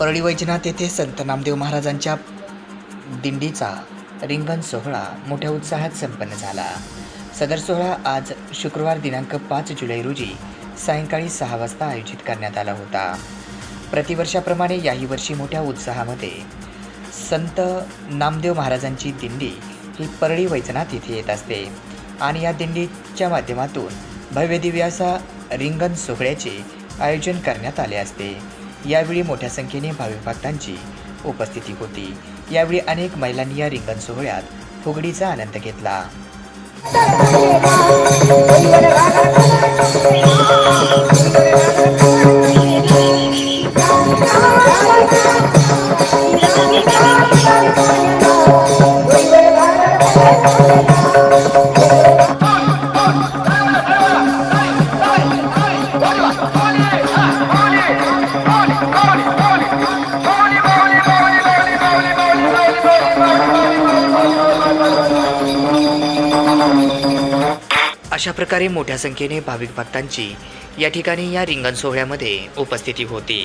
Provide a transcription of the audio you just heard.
परळी वैजनाथ येथे संत नामदेव महाराजांच्या दिंडीचा रिंगण सोहळा मोठ्या उत्साहात संपन्न झाला. सदर सोहळा आज शुक्रवार दिनांक पाच जुलै रोजी सायंकाळी सहा वाजता आयोजित करण्यात आला होता. प्रतिवर्षाप्रमाणे याही वर्षी मोठ्या उत्साहामध्ये संत नामदेव महाराजांची दिंडी ही परळी वैजनाथ येथे येत असते आणि या दिंडीच्या माध्यमातून भव्य दिव्यासा रिंगण सोहळ्याचे आयोजन करण्यात आले असते. यावेळी मोठ्या संख्येने भाविक भक्तांची उपस्थिती होती. यावेळी अनेक महिलांनी या रिंगण सोहळ्यात फुगडीचा आनंद घेतला. अशा प्रकारे मोठ्या संख्येने भाविक भक्तांची या ठिकाणी या रिंगण सोहळ्यामध्ये उपस्थिती होती.